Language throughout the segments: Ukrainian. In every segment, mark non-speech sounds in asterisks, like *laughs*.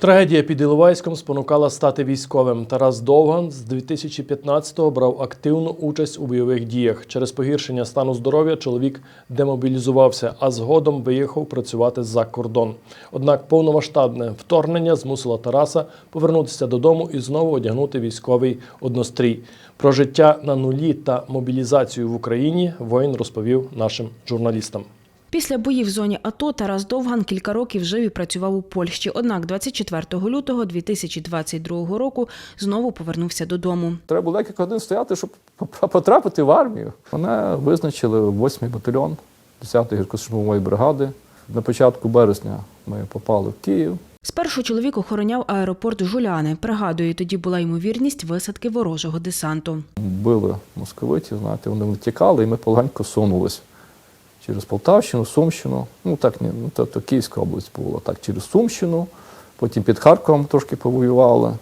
Трагедія під Іловайськом спонукала стати військовим. Тарас Довган з 2015-го брав активну участь у бойових діях. Через погіршення стану здоров'я чоловік демобілізувався, а згодом виїхав працювати за кордон. Однак повномасштабне вторгнення змусило Тараса повернутися додому і знову одягнути військовий однострій. Про життя на нулі та мобілізацію в Україні воїн розповів нашим журналістам. Після боїв в зоні АТО Тарас Довган кілька років жив і працював у Польщі. Однак 24 лютого 2022 року знову повернувся додому. Треба було декілька годин стояти, щоб потрапити в армію. Мене визначили в 8-й батальйон 10-ї гіркослужбової бригади. На початку березня ми попали в Київ. Спершу чоловік охороняв аеропорт Жуляни. Пригадує, тоді була ймовірність висадки ворожого десанту. Били московитів, знаєте, вони втікали, і ми полегенько сунулись через Полтавщину, Сумщину. Ну так ні, ну тобто Київська область була так, через Сумщину, потім під Харковом трошки повоювали.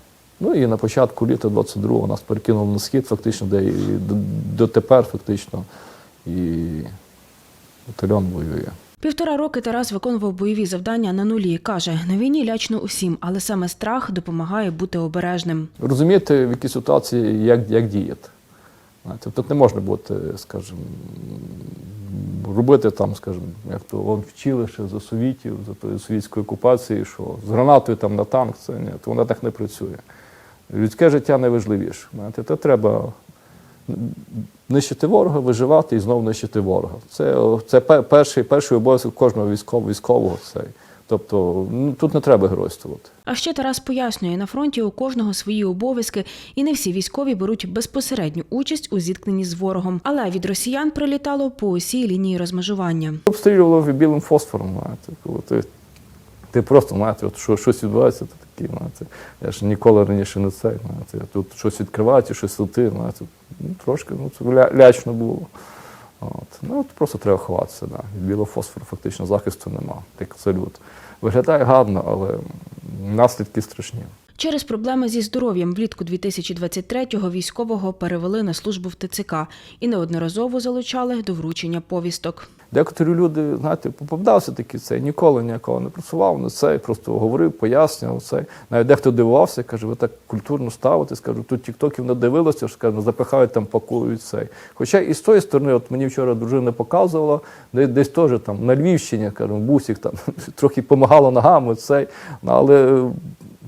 Ну і на початку літа 22-го нас перекинули на схід, фактично, де і дотепер фактично і батальйон воює. Півтора роки Тарас виконував бойові завдання на нулі. Каже, на війні лячно усім, але саме страх допомагає бути обережним. розуміти, в якій ситуації як, як діяти. Тут не можна бути, скажімо, робити там, скажімо, як то вон вчили ще за совітів, за совітської окупації, що з гранатою там на танк, це ні, то вона так не працює. Людське життя найважливіше. Знаєте, то треба нищити ворога, виживати і знову нищити ворога. Це, це перший, перший обов'язок кожного військового, військового. Тобто ну, тут не треба геройствувати. А ще Тарас пояснює, на фронті у кожного свої обов'язки, і не всі військові беруть безпосередню участь у зіткненні з ворогом. Але від росіян прилітало по усій лінії розмежування. Обстрілювали білим фосфором, знаєте, коли ти, ти просто, знаєте, от що, щось відбувається, ти такий, знаєте, я ж ніколи раніше не цей, знаєте, тут щось відкривається, щось летить, знаєте, ну, трошки ну, це ля, лячно було. От. Ну, от просто треба ховатися, да. білого фосфору фактично захисту нема, як люд. Виглядає гарно, але наслідки страшні. Через проблеми зі здоров'ям влітку 2023-го військового перевели на службу в ТЦК і неодноразово залучали до вручення повісток. Декоторі люди, знаєте, попадався такі це, ніколи ніякого не працював на це, просто говорив, пояснював це. Навіть дехто дивувався, каже, ви так культурно ставите, скажу, тут тіктоків не дивилося, що скажу, запихають там, пакують цей. Хоча і з тої сторони, от мені вчора дружина показувала, де десь теж там на Львівщині, кажу, бусик там *laughs* трохи помагало ногами, цей. Ну, але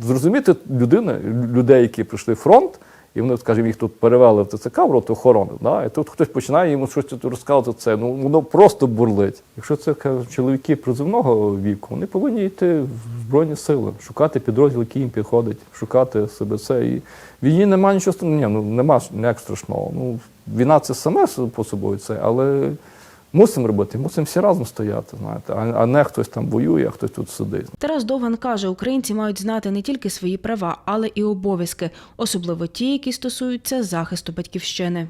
зрозуміти людини, людей, які прийшли фронт. І вони, скажімо, їх тут перевели в ТЦК в роту охорони, да? і тут хтось починає йому щось тут розказувати, це ну воно просто бурлить. Якщо це кажуть, чоловіки призивного віку, вони повинні йти в Збройні сили, шукати підрозділ, який їм підходить, шукати себе це. І війні немає нічого ні, ну нема ніяк страшного. Ну, війна це саме по собою це, але мусимо робити, мусимо всі разом стояти, знаєте, а, не хтось там воює, а хтось тут сидить. Тарас Довган каже, українці мають знати не тільки свої права, але і обов'язки, особливо ті, які стосуються захисту батьківщини.